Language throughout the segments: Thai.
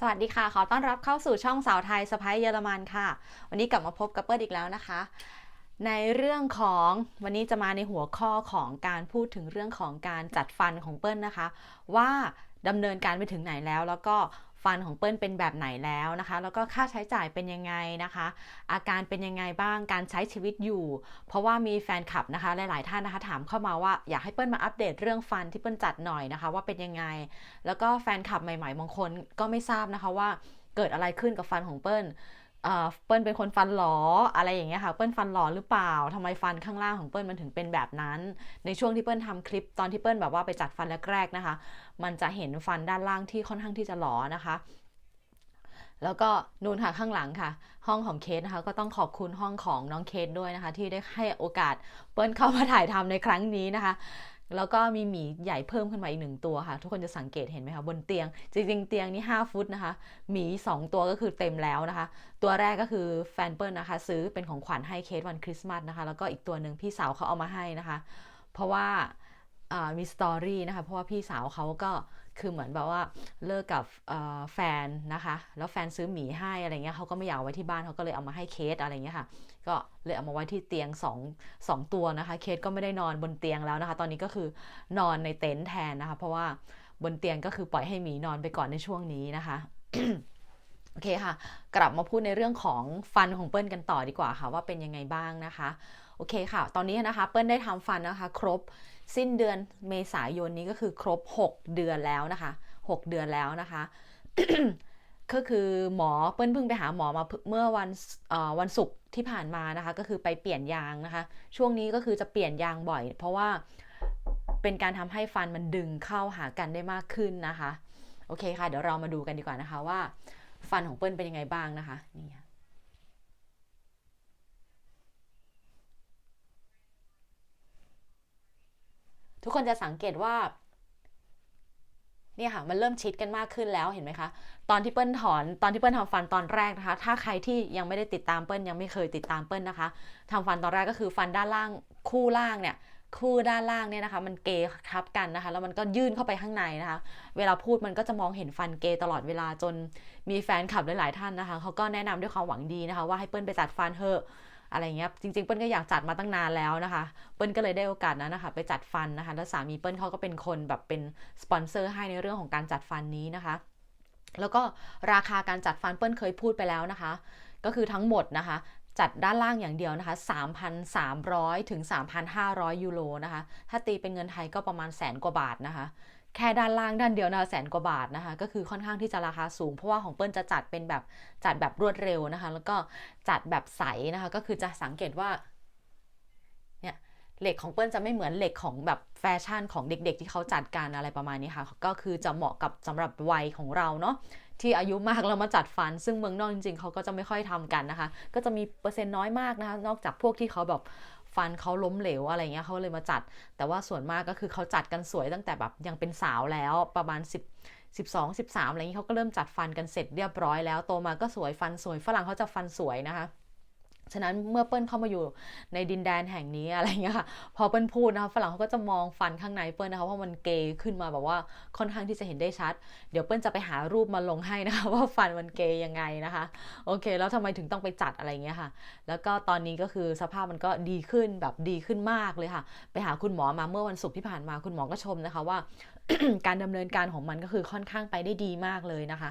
สวัสดีค่ะ ขอต้อนรับเข้าสู่ช่องสาวไทยสะพ้ายเยอรมันค่ะ วันนี้กลับมาพบกับเปิ้ลอีกแล้วนะคะ ในเรื่องของวันนี้จะมาในหัวข้อของการพูดถึงเรื่องของการจัดฟันของเปิ้ลนะคะ ว่าดำเนินการไปถึงไหนแล้ว แล้วก็ ฟันของเปิ้ลเป็นแบบไหนแล้วนะคะ แล้วก็ค่าใช้จ่ายเป็นยังไงนะคะ อาการเป็นยังไงบ้างการใช้ชีวิตอยู่ เพราะว่ามีแฟนคลับนะคะ หลาย ๆ ท่านนะคะถามเข้ามาว่าอยากให้เปิ้ลมาอัปเดตเรื่องฟันที่เปิ้ลจัดหน่อยนะคะ ว่าเป็นยังไง แล้วก็แฟนคลับใหม่ ๆ บางคนก็ไม่ทราบนะคะว่าเกิดอะไรขึ้นกับฟันของเปิ้ล เปิ้ลเป็นคนฟันหลออะไรอย่างเงี้ยค่ะ เปิ้ลฟันหลอหรือเปล่าทำไมฟันข้างล่างของเปิ้ลมันถึงเป็นแบบนั้น ในช่วงที่เปิ้ลทำคลิปตอนที่เปิ้ลแบบว่าไปจัดฟันแรกๆนะคะ มันจะเห็นฟันด้านล่างที่ค่อนข้างที่จะหลอนะคะ แล้วก็นูนค่ะข้างหลังค่ะ ห้องของเคสนะคะ ก็ต้องขอบคุณห้องของน้องเคสด้วยนะคะ ที่ได้ให้โอกาสเปิ้ลเข้ามาถ่ายทำในครั้งนี้นะคะ แล้วก็มีหมีใหญ่เพิ่มขึ้นมาอีกหนึ่งตัวค่ะ ทุกคนจะสังเกตเห็นไหมคะบนเตียง จริงๆเตียงนี่5ฟุตนะคะ หมี 2 ตัวก็คือเต็มแล้วนะคะ ตัวแรกก็คือแฟนเปิลนะคะ ซื้อเป็นของขวัญให้เคสวันคริสต์มาสนะคะ แล้วก็อีกตัวหนึ่งพี่สาวเขาเอามาให้นะคะ เพราะว่าอ่ามีสตอรี่นะคะ เพราะว่าพี่สาวเขาก็ คือเหมือนแบบว่าเลิกกับแฟนนะคะ แล้วแฟนซื้อหมีให้อะไรเงี้ยเขาก็ไม่อยากไว้ที่บ้านเขาก็เลยเอามาให้เคสอะไรเงี้ยค่ะ ก็เลยเอามาไว้ที่เตียง2 2ตัวนะคะ เคสก็ไม่ได้นอนบนเตียงแล้วนะคะ ตอนนี้ก็คือนอนในเต็นท์แทนนะคะ เพราะว่าบนเตียงก็คือปล่อยให้หมีนอนไปก่อนในช่วงนี้นะคะโอเคค่ะ กลับมาพูดในเรื่องของฟันของเปิ้ลกันต่อดีกว่าค่ะว่าเป็นยังไงบ้างนะคะ โอเคค่ะ ตอนนี้นะคะเปิ้ลได้ทำฟันนะคะ ครบ สิ้นเดือนเมษายนนี้ก็คือครบ 6 เดือนแล้วนะคะ 6 เดือนแล้วนะคะก็คือหมอเปิ้ลเพิ่งไปหาหมอมาเมื่อวันวันศุกร์ที่ผ่านมานะคะ ก็คือไปเปลี่ยนยางนะคะ ช่วงนี้ก็คือจะเปลี่ยนยางบ่อย เพราะว่าเป็นการทำให้ฟันมันดึงเข้าหากันได้มากขึ้นนะคะ โอเคค่ะ เดี๋ยวเรามาดูกันดีกว่านะคะว่า ฟันของเปิ้ลเป็นยังไงบ้างนะคะนี่ ทุกคนจะสังเกตว่าเนี่ยค่ะมันเริ่มชิดกันมากขึ้นแล้วเห็นไหมคะ ตอนที่เปิ้ลถอนตอนที่เปิ้ลทำฟันตอนแรกนะคะ ถ้าใครที่ยังไม่ได้ติดตามเปิ้ลยังไม่เคยติดตามเปิ้ลนะคะทำฟันตอนแรกก็คือฟันด้านล่างคู่ล่างเนี่ยคู่ด้านล่างเนี่ยนะคะ มันเกยทับกันนะคะ แล้วมันก็ยื่นเข้าไปข้างในนะคะ เวลาพูดมันก็จะมองเห็นฟันเกยตลอดเวลาจนมีแฟนคลับหลายๆท่านนะคะเขาก็แนะนำด้วยความหวังดีนะคะ ว่าให้เปิ้ลไปจัดฟันเถอะ อะไรเงี้ยจริงๆเปิ้ลก็อยากจัดมาตั้งนานแล้วนะคะ เปิ้ลก็เลยได้โอกาสนั้นนะคะไปจัดฟันนะคะ แล้วสามีเปิ้ลเขาก็เป็นคนแบบเป็นสปอนเซอร์ให้ในเรื่องของการจัดฟันนี้นะคะ แล้วก็ราคาการจัดฟันเปิ้ลเคยพูดไปแล้วนะคะ ก็คือทั้งหมดนะคะจัดด้านล่างอย่างเดียวนะคะ 3,300 ถึง 3,500 ยูโรนะคะ ถ้าตีเป็นเงินไทยก็ประมาณแสนกว่าบาทนะคะ แค่ด้านล่างด้านเดียวนะคะแสนกว่าบาทนะคะ ก็คือค่อนข้างที่จะราคาสูง เพราะว่าของเปิ้ลจะจัดเป็นแบบจัดแบบรวดเร็วนะคะ แล้วก็จัดแบบใสนะคะ ก็คือจะสังเกตว่าเนี่ยเหล็กของเปิ้ลจะไม่เหมือนเหล็กของแบบแฟชั่นของเด็ก ๆ ที่เขาจัดการอะไรประมาณนี้ค่ะ ก็คือจะเหมาะกับสำหรับวัยของเราเนาะที่อายุมากแล้วมาจัดฟัน ซึ่งเมืองนอกจริงๆเขาก็จะไม่ค่อยทำกันนะคะ ก็จะมีเปอร์เซ็นต์น้อยมากนะคะ นอกจากพวกที่เขาแบบ ฟันเขาล้มเหลวอะไรเงี้ยเขาเลยมาจัด แต่ว่าส่วนมากก็คือเขาจัดกันสวยตั้งแต่แบบยังเป็นสาวแล้วประมาณ 10 12 13อะไรเงี้ยเขาก็เริ่มจัดฟันกันเสร็จเรียบร้อยแล้วโตมาก็สวยฟันสวยฝรั่งเขาจะฟันสวยนะคะ ฉะนั้นเมื่อเปิ้ลเข้ามาอยู่ในดินแดนแห่งนี้อะไรเงี้ยค่ะพอเปิ้ลพูดนะคะฝรั่งเขาก็จะมองฟันข้างในเปิ้ลนะคะเพราะมันเกยขึ้นมาแบบว่าค่อนข้างที่จะเห็นได้ชัด เดี๋ยวเปิ้ลจะไปหารูปมาลงให้นะคะว่าฟันมันเกยยังไงนะคะ โอเค แล้วทำไมถึงต้องไปจัดอะไรเงี้ยค่ะ แล้วก็ตอนนี้ก็คือสภาพมันก็ดีขึ้นแบบดีขึ้นมากเลยค่ะ ไปหาคุณหมอมาเมื่อวันศุกร์ที่ผ่านมาคุณหมอก็ชมนะคะว่า การดำเนินการของมันก็คือค่อนข้างไปได้ดีมากเลยนะคะ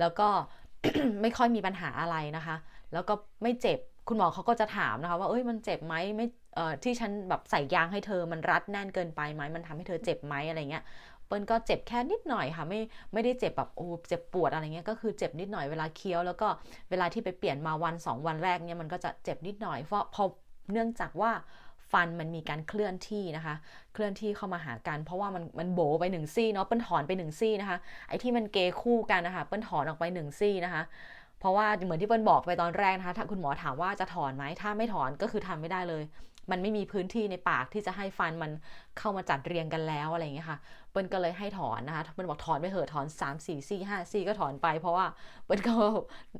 แล้วก็ไม่ค่อยมีปัญหาอะไรนะคะ แล้วก็ไม่เจ็บ คุณหมอเขาก็จะถามนะคะว่าเอ้ยมันเจ็บไหมไม่เอ่อที่ฉันแบบใส่ยางให้เธอมันรัดแน่นเกินไปไหมมันทำให้เธอเจ็บไหมอะไรเงี้ยเปิ้ลก็เจ็บแค่นิดหน่อยค่ะไม่ไม่ได้เจ็บแบบโอ้เจ็บปวดอะไรเงี้ยก็คือเจ็บนิดหน่อยเวลาเคี้ยวแล้วก็เวลาที่ไปเปลี่ยนมาวัน 2 วันแรกเนี่ยมันก็จะเจ็บนิดหน่อยเพราะพอเนื่องจากว่าฟันมันมีการเคลื่อนที่นะคะ เคลื่อนที่เข้ามาหากัน เพราะว่ามันมันโบไปหนึ่งซี่เนาะเปิ้ลถอนไปหนึ่งซี่นะคะไอ้ที่มันเกคู่กันนะคะเปิ้ลถอนออกไปหนึ่งซี่นะคะ เพราะว่าเหมือนที่เปิ้ลบอกไปตอนแรกนะคะถ้าคุณหมอถามว่าจะถอนไหมถ้าไม่ถอนก็คือทำไม่ได้เลย มันไม่มีพื้นที่ในปากที่จะให้ฟันมันเข้ามาจัดเรียงกันแล้วอะไรอย่างเงี้ยค่ะเปิ้ลก็เลยให้ถอนนะคะเปิ้ลบอกถอนไปเถอะถอน 3 4ซี่5ซี่ก็ถอนไป เพราะว่าเปิ้ลก็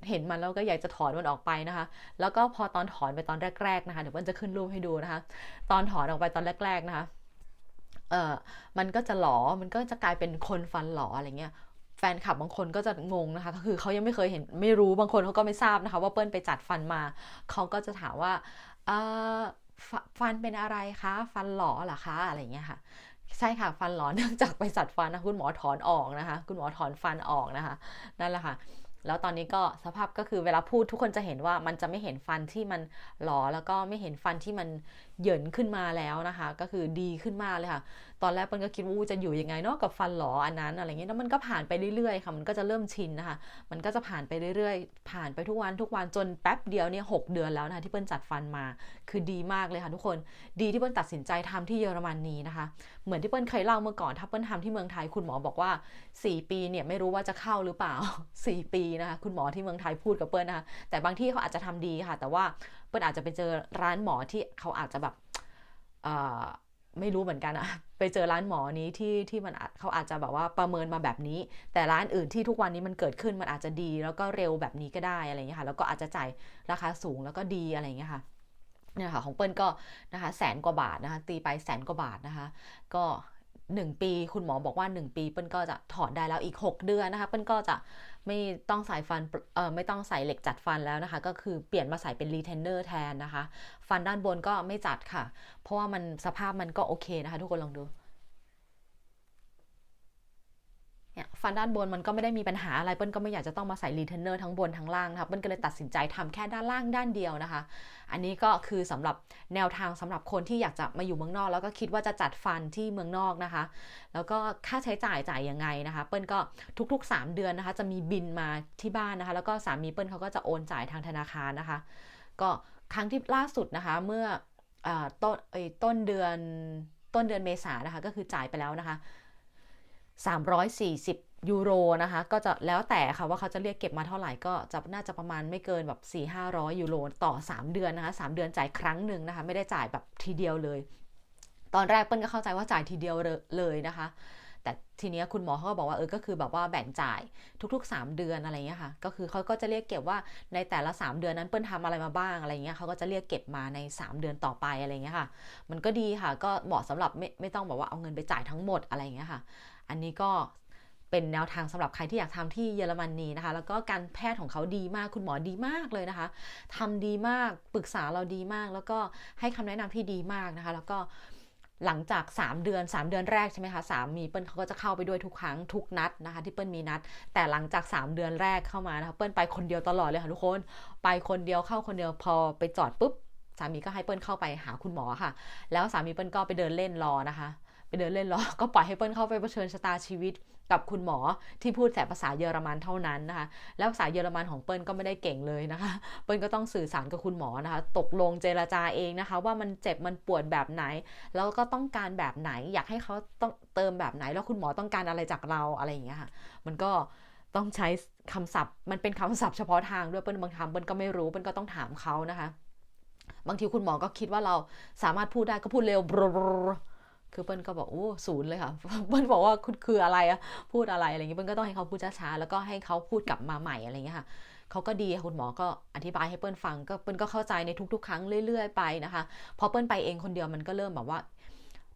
เห็นมันแล้วก็อยากจะถอนมันออกไปนะคะ แล้วก็พอตอนถอนไปตอนแรก ๆนะคะเดี๋ยวเปิ้ลจะขึ้นรูปให้ดูนะคะ ตอนถอนออกไปตอนแรก ๆนะคะเออมันก็จะหลอมันก็จะกลายเป็นคนฟันหลออะไรเงี้ย แฟนคลับบางคนก็จะงงนะคะก็คือเขายังไม่เคยเห็นไม่รู้บางคนเขาก็ไม่ทราบนะคะ ว่าเปิ้ลไปจัดฟันมาเขาก็จะถามว่าเออฟันเป็นอะไรคะ ฟันหลอเหรอคะอะไรอย่างเงี้ยค่ะ ใช่ค่ะฟันหลอเนื่องจากไปจัดฟันนะคุณหมอถอนออกนะคะ คุณหมอถอนฟันออกนะคะ นั่นแหละค่ะแล้วตอนนี้ก็สภาพก็คือเวลาพูดทุกคนจะเห็นว่ามันจะไม่เห็นฟันที่มันหลอแล้วก็ไม่เห็นฟันที่มัน เหยินขึ้นมาแล้วนะคะ ก็คือดีขึ้นมากเลยค่ะ ตอนแรกเปิ้ลก็คิดว่าจะอยู่ยังไงเนาะกับฟันหลออันนั้นอะไรเงี้ยแล้วมันก็ผ่านไปเรื่อยๆค่ะมันก็จะเริ่มชินนะคะ มันก็จะผ่านไปเรื่อยๆ ผ่านไปทุกวันทุกวันจนแป๊บเดียวเนี่ยหเดือนแล้วนะคะที่เปิ้ลจัดฟันมา คือดีมากเลยค่ะทุกคนดีที่เปิ้ลตัดสินใจทำที่เยอรมนนีนะคะ เหมือนที่เปิ้ลเคยเล่าเมื่อก่อนถ้าเปิ้ลทำที่เมืองไทยคุณหมอบอกว่า 4 ปีเนี่ยไม่รู้ว่าจะเข้าหรือเปล่า 4 ปีนะคะคุณหมอที่เมืองไทยพูดกับเปิ้ลนะคะแต่บางที่เขาอาจจะทำดีค่ะ แต่ว่า เปิ้ลอาจจะไปเจอร้านหมอที่เขาอาจจะแบบไม่รู้เหมือนกันอะไปเจอร้านหมอนี้ที่ที่มันเขาอาจจะแบบว่าประเมินมาแบบนี้ แต่ร้านอื่นที่ทุกวันนี้มันเกิดขึ้นมันอาจจะดี แล้วก็เร็วแบบนี้ก็ได้อะไรเงี้ยค่ะแล้วก็อาจจะจ่ายราคาสูงแล้วก็ดีอะไรเงี้ยค่ะเนี่ยค่ะของเปิ้ลก็นะคะแสนกว่าบาทนะคะตีไปแสนกว่าบาทนะคะ ก็ 1 ปี คุณหมอบอกว่า 1 ปีเปิ้ลก็จะถอดได้แล้วอีก 6 เดือนนะคะเปิ้ลก็จะไม่ต้องใส่ฟันเอ่อไม่ต้องใส่เหล็กจัดฟันแล้วนะคะ ก็คือเปลี่ยนมาใส่เป็นรีเทนเนอร์แทนนะคะ ฟันด้านบนก็ไม่จัดค่ะ เพราะว่ามันสภาพมันก็โอเคนะคะ ทุกคนลองดู เนี่ยฟันด้านบนมันก็ไม่ได้มีปัญหาอะไรเปิ้ลก็ไม่อยากจะต้องมาใส่รีเทนเนอร์ทั้งบนทั้งล่างนะคะเปิ้ลก็เลยตัดสินใจทำแค่ด้านล่างด้านเดียวนะคะ อันนี้ก็คือสำหรับแนวทางสำหรับคนที่อยากจะมาอยู่เมืองนอก แล้วก็คิดว่าจะจัดฟันที่เมืองนอกนะคะ แล้วก็ค่าใช้จ่ายจ่ายยังไงนะคะ เปิ้ลก็ทุกๆ 3 เดือนนะคะ จะมีบินมาที่บ้านนะคะ แล้วก็สามีเปิ้ลเขาก็จะโอนจ่ายทางธนาคารนะคะ ก็ครั้งที่ล่าสุดนะคะเมื่อต้นต้นเดือนต้นเดือนเมษานะคะก็คือจ่ายไปแล้วนะคะ 340 ยูโรนะคะ ก็จะแล้วแต่ค่ะว่าเขาจะเรียกเก็บมาเท่าไหร่ก็จะน่าจะประมาณไม่เกินแบบ 4 500 ยูโรต่อ 3 เดือนนะคะ 3 เดือนจ่ายครั้งหนึ่งนะคะ ไม่ได้จ่ายแบบทีเดียวเลย ตอนแรกเปิ้ลก็เข้าใจว่าจ่ายทีเดียวเลยนะคะแต่ทีนี้คุณหมอเขาก็บอกว่าเออก็คือแบบว่าแบ่งจ่ายทุกๆ 3 เดือนอะไรเงี้ยค่ะ ก็คือเขาก็จะเรียกเก็บว่าในแต่ละ 3 เดือนนั้นเปิ้ลทำอะไรมาบ้างอะไรเงี้ยเขาก็จะเรียกเก็บมาใน 3 เดือนต่อไปอะไรเงี้ยค่ะ มันก็ดีค่ะ ก็เหมาะสำหรับไม่ไม่ต้องแบอกว่าเอาเงินไปจ่ายทั้งหมดอะไรเงี้ยค่ะ อันนี้ก็เป็นแนวทางสำหรับใครที่อยากทำที่เยอรมนนีนะคะ แล้วก็การแพทย์ของเขาดีมาก คุณหมอดีมากเลยนะคะทำดีมาก ปรึกษาเราดีมาก แล้วก็ให้คำแนะนำที่ดีมากนะคะ แล้วก็หลังจาก 3 เดือน 3 เดือนแรกใช่ไหมคะสามีเปิ้ลเขาก็จะเข้าไปด้วยทุกครั้งทุกนัดนะคะ ที่เปิ้ลมีนัด แต่หลังจาก 3 เดือนแรกเข้ามานะคะเปิ้ลไปคนเดียวตลอดเลยค่ะทุกคน ไปคนเดียวเข้าคนเดียวพอไปจอดปุ๊บสามีก็ให้เปิ้ลเข้าไปหาคุณหมอค่ะ แล้วสามีเปิ้ลก็ไปเดินเล่นรอนะคะ ไปเดินเล่นหรอ ก็ปล่อยให้เปิ้ลเข้าไปเผชิญชะตาชีวิตกับคุณหมอที่พูดแต่ภาษาเยอรมันเท่านั้นนะคะ แล้วภาษาเยอรมันของเปิ้ลก็ไม่ได้เก่งเลยนะคะ เปิ้ลก็ต้องสื่อสารกับคุณหมอนะคะ ตกลงเจรจาเองนะคะ ว่ามันเจ็บมันปวดแบบไหน แล้วก็ต้องการแบบไหน อยากให้เขาต้องเติมแบบไหน แล้วคุณหมอต้องการอะไรจากเราอะไรอย่างเงี้ยค่ะ มันก็ต้องใช้คำศัพท์ มันเป็นคำศัพท์เฉพาะทางด้วย เปิ้ลบางคำเปิ้ลก็ไม่รู้เปิ้ลก็ต้องถามเขานะคะ บางทีคุณหมอก็คิดว่าเราสามารถพูดได้ก็พูดเร็ว คือเปิ้ลก็บอกโอ้ศูนย์เลยค่ะ เปิ้ลบอกว่าคุณคืออะไรอะพูดอะไรอะไรเงี้ยเปิ้ลก็ต้องให้เขาพูดช้าๆแล้วก็ให้เขาพูดกลับมาใหม่อะไรเงี้ยค่ะเขาก็ดีคุณหมอก็อธิบายให้เปิ้ลฟังก็เปิ้ลก็เข้าใจในทุกๆ ครั้งเรื่อยๆ ไปนะคะ พอเปิ้ลไปเองคนเดียวมันก็เริ่มแบบว่า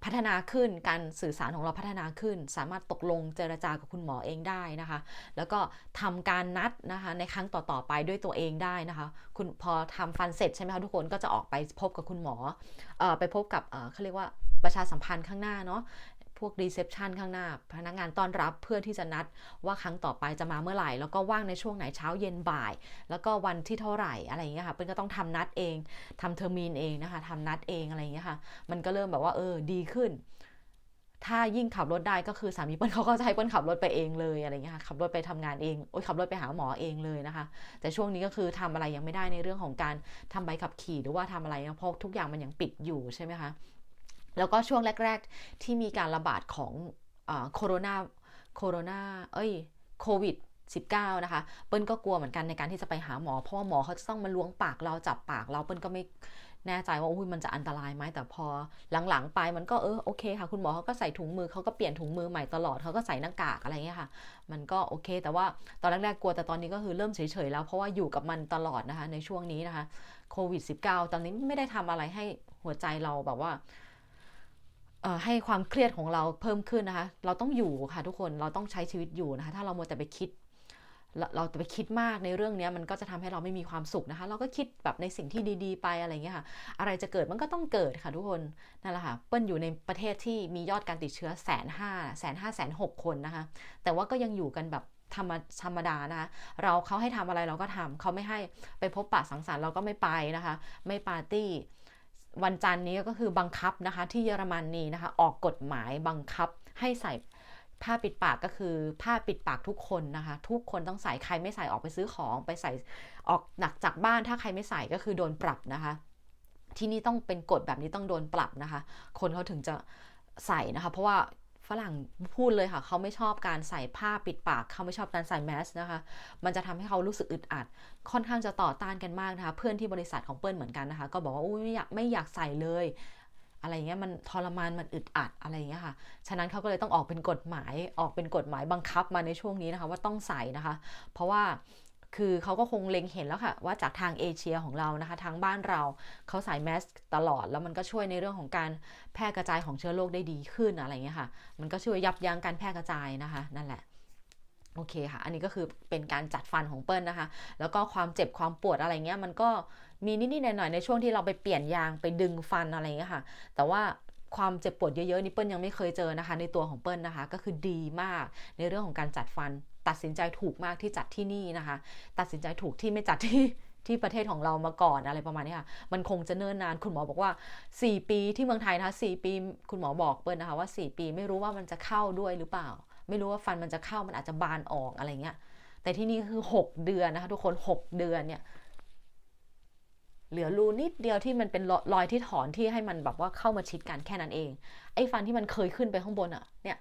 พัฒนาขึ้น การสื่อสารของเราพัฒนาขึ้น สามารถตกลงเจรจากับคุณหมอเองได้นะคะ แล้วก็ทำการนัดนะคะในครั้งต่อๆไปด้วยตัวเองได้นะคะ คุณพอทำฟันเสร็จใช่ไหมคะทุกคนก็จะออกไปพบกับคุณหมออไปพบกับเขาเรียกว่าประชาสัมพันธ์ข้างหน้าเนาะ วกรีเซพชันข้างหน้า พนักงานต้อนรับเพื่อที่จะนัดว่าครั้งต่อไปจะมาเมื่อไหร่ แล้วก็ว่างในช่วงไหนเช้าเย็นบ่าย แล้วก็วันที่เท่าไหร่อะไรอย่างเงี้ยค่ะเปิ้ลก็ต้องทำนัดเองทำเทอร์มินเองนะคะทำนัดเองอะไรอย่างเงี้ยค่ะ มันก็เริ่มแบบว่าเออดีขึ้น ถ้ายิ่งขับรถได้ก็คือสามีเปิ้ลเขาก็จะให้เปิ้ลขับรถไปเองเลยอะไรเงี้ยค่ะขับรถไปทำงานเองโอ้ยขับรถไปหาหมอเองเลยนะคะ แต่ช่วงนี้ก็คือทำอะไรยังไม่ได้ในเรื่องของการทำใบขับขี่หรือว่าทำอะไรนะเพราะทุกอย่างมันยังปิดอยู่ใช่ไหมคะ แล้วก็ช่วงแรก ๆ ที่มีการระบาดของโคโรนาโคโรนาเอ้ยโควิด19นะคะ เปิ้ลก็กลัวเหมือนกันในการที่จะไปหาหมอ เพราะว่าหมอเขาจะต้องมาล้วงปากเราจับปากเรา เปิ้ลก็ไม่แน่ใจว่าอุ้ยมันจะอันตรายไหมแต่พอหลังๆไปมันก็เออโอเคค่ะ คุณหมอเขาก็ใส่ถุงมือเขาก็เปลี่ยนถุงมือใหม่ตลอดเขาก็ใส่หน้ากากอะไรเงี้ยค่ะ มันก็โอเค แต่ว่าตอนแรกๆกลัวแต่ตอนนี้ก็คือเริ่มเฉยๆแล้วเพราะว่าอยู่กับมันตลอดนะคะในช่วงนี้นะคะโควิด -19 ตอนนี้ไม่ได้ทำอะไรให้หัวใจเราแบบว่า ให้ความเครียดของเราเพิ่มขึ้นนะคะ เราต้องอยู่ค่ะทุกคน เราต้องใช้ชีวิตอยู่นะคะ ถ้าเราโมแต่ไปคิด เราจะไปคิดมากในเรื่องนี้มันก็จะทำให้เราไม่มีความสุขนะคะ เราก็คิดแบบในสิ่งที่ดี ๆ ไปอะไรเงี้ยค่ะ อะไรจะเกิดมันก็ต้องเกิดค่ะทุกคน นั่นแหละค่ะ เปิ้ลอยู่ในประเทศที่มียอดการติดเชื้อแสนห้าแสนห้าแสนหกคนนะคะ แต่ว่าก็ยังอยู่กันแบบธรรมธรรมดานะคะเราเขาให้ทำอะไรเราก็ทำเขาไม่ให้ไปพบปะสังสรรค์เราก็ไม่ไปนะคะ ไม่ปาร์ตี้ วันจันนี้ก็คือบังคับนะคะที่เยอรมนนีนะคะ ออกกฎหมายบังคับให้ใส่ผ้าปิดปากก็คือผ้าปิดปากทุกคนนะคะ ทุกคนต้องใส่ใครไม่ใส่ออกไปซื้อของไปใส่ออกหนักจากบ้านถ้าใครไม่ใส่ก็คือโดนปรับนะคะ ที่นี่ต้องเป็นกฎแบบนี้ต้องโดนปรับนะคะ คนเขาถึงจะใส่นะคะ เพราะว่า ฝรั่งพูดเลยค่ะ เขาไม่ชอบการใส่ผ้าปิดปาก เขาไม่ชอบการใส่แมสนะคะ มันจะทำให้เขารู้สึกอึดอัด ค่อนข้างจะต่อต้านกันมากนะคะ เพื่อนที่บริษัทของเปิ้ลเหมือนกันนะคะ ก็บอกว่าอุ้ยไม่อยากไม่อยากใส่เลย อะไรเงี้ยมันทรมานมันอึดอัดอะไรเงี้ยค่ะ ฉะนั้นเขาก็เลยต้องออกเป็นกฎหมายออกเป็นกฎหมายบังคับมาในช่วงนี้นะคะ ว่าต้องใส่นะคะ เพราะว่า คือเขาก็คงเล็งเห็นแล้วค่ะ ว่าจากทางเอเชียของเรานะคะทางบ้านเราเขาใส่แมสตลอด แล้วมันก็ช่วยในเรื่องของการแพร่กระจายของเชื้อโรคได้ดีขึ้นอะไรเงี้ยค่ะ มันก็ช่วยยับยั้งการแพร่กระจายนะคะนั่นแหละโอเคค่ะ อันนี้ก็คือเป็นการจัดฟันของเปิ้ลนะคะ แล้วก็ความเจ็บความปวดอะไรเงี้ยมันก็มีนิดๆหน่อยๆในช่วงที่เราไปเปลี่ยนยางไปดึงฟันอะไรเงี้ยค่ะ แต่ว่าความเจ็บปวดเยอะๆนี่เปิ้ลยังไม่เคยเจอนะคะ ในตัวของเปิ้ลนะคะ ก็คือดีมากในเรื่องของการจัดฟัน ตัดสินใจถูกมากที่จัดที่นี่นะคะ ตัดสินใจถูกที่ไม่จัดที่ที่ประเทศของเรามาก่อนอะไรประมาณนี้ค่ะ มันคงจะเนิ่นนาน คุณหมอบอกว่า 4 ปีที่เมืองไทยนะคะ4ปี คุณหมอบอกเปิ้ลนะคะว่า 4 ปีไม่รู้ว่ามันจะเข้าด้วยหรือเปล่า ไม่รู้ว่าฟันมันจะเข้ามันอาจจะบานออกอะไรเงี้ย แต่ที่นี่คือ 6 เดือนนะคะทุกคน 6 เดือนเนี่ยเหลือรูนิดเดียวที่มันเป็นรอยที่ถอนที่ให้มันแบบว่าเข้ามาชิดกันแค่นั้นเอง ไอ้ฟันที่มันเคยขึ้นไปข้างบนอะเนี่ย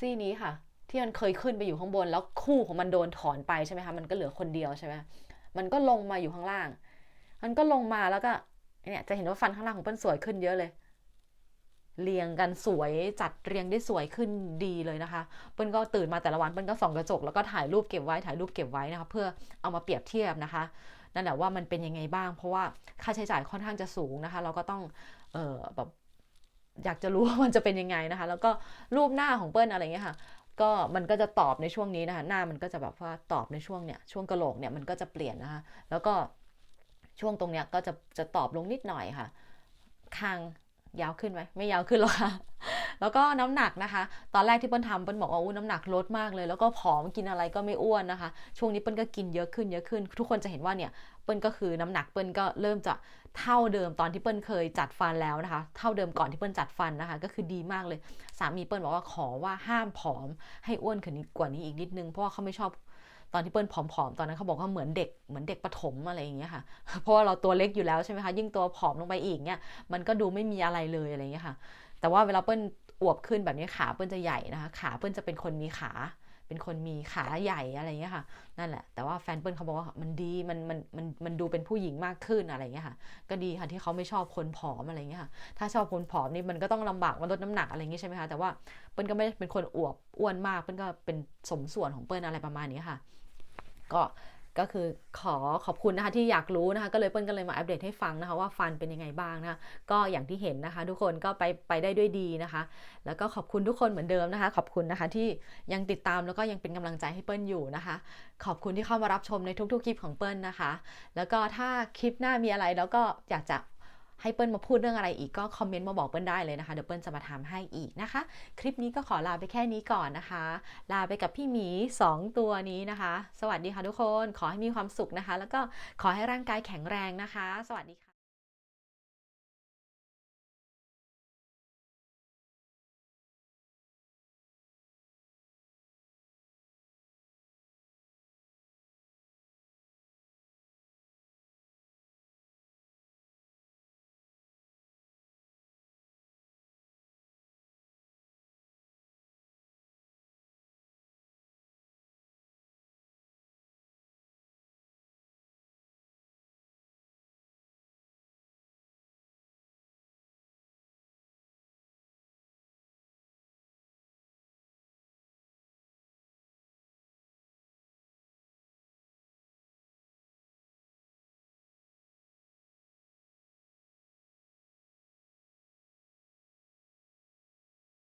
ซี่นี้ค่ะ ที่มันเคยขึ้นไปอยู่ข้างบน แล้วคู่ของมันโดนถอนไปใช่ไหมคะมันก็เหลือคนเดียวใช่ไหมมันก็ลงมาอยู่ข้างล่าง มันก็ลงมาแล้วก็เนี่ยจะเห็นว่าฟันข้างล่างของเปิ้ลสวยขึ้นเยอะเลย เรียงกันสวยจัดเรียงได้สวยขึ้นดีเลยนะคะ เปิ้ลก็ตื่นมาแต่ละวันเปิ้ลก็ส่องกระจกแล้วก็ถ่ายรูปเก็บไว้ถ่ายรูปเก็บไว้นะคะ เพื่อเอามาเปรียบเทียบนะคะนั่นแหละว่ามันเป็นยังไงบ้าง เพราะว่าค่าใช้จ่ายค่อนข้างจะสูงนะคะ เราก็ต้องเออแบบ อยากจะรู้ว่ามันจะเป็นยังไงนะคะ แล้วก็รูปหน้าของเปิ้ลอะไรเงี้ยค่ะ ก็มันก็จะตอบในช่วงนี้นะคะ หน้ามันก็จะแบบว่าตอบในช่วงเนี่ย ช่วงกระโหลกเนี่ยมันก็จะเปลี่ยนนะคะ แล้วก็ช่วงตรงเนี้ยก็จะจะตอบลงนิดหน่อยค่ะ คางยาวขึ้นไหมไม่ยาวขึ้นหรอกค่ะ แล้วก็น้ำหนักนะคะ ตอนแรกที่เปิ้ลทำเปิ้ลบอกว่าอู้น้ำหนักลดมากเลย แล้วก็ผอมกินอะไรก็ไม่อ้วนนะคะ ช่วงนี้เปิ้ลก็กินเยอะขึ้นเยอะขึ้น ทุกคนจะเห็นว่าเนี่ยเปิ้ลก็คือน้ำหนักเปิ้ลก็เริ่มจะเท่าเดิมตอนที่เปิ้ลเคยจัดฟันแล้วนะคะ เท่าเดิมก่อนที่เปิ้ลจัดฟันนะคะ ก็คือดีมากเลย สามีเปิ้ลบอกว่าขอว่าห้ามผอมให้อ้วนขึ้นกว่านี้อีกนิดนึงเพราะว่าเขาไม่ชอบตอนที่เปิ้ลผอมๆ ตอนนั้นเขาบอกว่าเหมือนเด็กเหมือนเด็กประถมอะไรอย่างเงี้ยค่ะ เพราะว่าเราตัวเล็กอยู่แล้วใช่ไหมคะ ยิ่งตัวผอมลงไปอีกเนี่ย มันก็ดูไม่มีอะไรเลยอะไรอย่างเงี้ยค่ะ แต่ว่าเวลาเปิ้ล อวบขึ้นแบบนี้ขาเปิ้ลจะใหญ่นะคะ ขาเปิ้ลจะเป็นคนมีขา เป็นคนมีขาใหญ่อะไรเงี้ยค่ะ นั่นแหละ แต่ว่าแฟนเปิ้ลเขาบอกว่ามันดี มัน มัน มัน มันดูเป็นผู้หญิงมากขึ้นอะไรเงี้ยค่ะ ก็ดีค่ะที่เขาไม่ชอบคนผอมอะไรเงี้ยค่ะ ถ้าชอบคนผอมนี่มันก็ต้องลำบากมันลดน้ำหนักอะไรเงี้ยใช่ไหมคะ แต่ว่าเปิ้ลก็ไม่ได้เป็นคนอวบอ้วนมาก เปิ้ลก็เป็นสมส่วนของเปิ้ลอะไรประมาณนี้ค่ะ ก็ ก็คือขอขอบคุณนะคะที่อยากรู้นะคะก็เลยเปิ้ลก็เลยมาอัปเดตให้ฟังนะคะว่าฟันเป็นยังไงบ้างนะคะก็อย่างที่เห็นนะคะ ทุกคนก็ไปไปได้ด้วยดีนะคะ แล้วก็ขอบคุณทุกคนเหมือนเดิมนะคะ ขอบคุณนะคะที่ยังติดตามแล้วก็ยังเป็นกำลังใจให้เปิ้ลอยู่นะคะ ขอบคุณที่เข้ามารับชมในทุกๆคลิปของเปิ้ลนะคะ แล้วก็ถ้าคลิปหน้ามีอะไรแล้วก็อยากจะ ให้เปิ้ลมาพูดเรื่องอะไรอีกก็คอมเมนต์มาบอกเปิ้ลได้เลยนะคะเดี๋ยวเปิ้ลจะมาทำให้อีกนะคะ คลิปนี้ก็ขอลาไปแค่นี้ก่อนนะคะ ลาไปกับพี่หมี 2 ตัวนี้นะคะ สวัสดีค่ะทุกคนขอให้มีความสุขนะคะ แล้วก็ขอให้ร่างกายแข็งแรงนะคะ สวัสดีค่ะ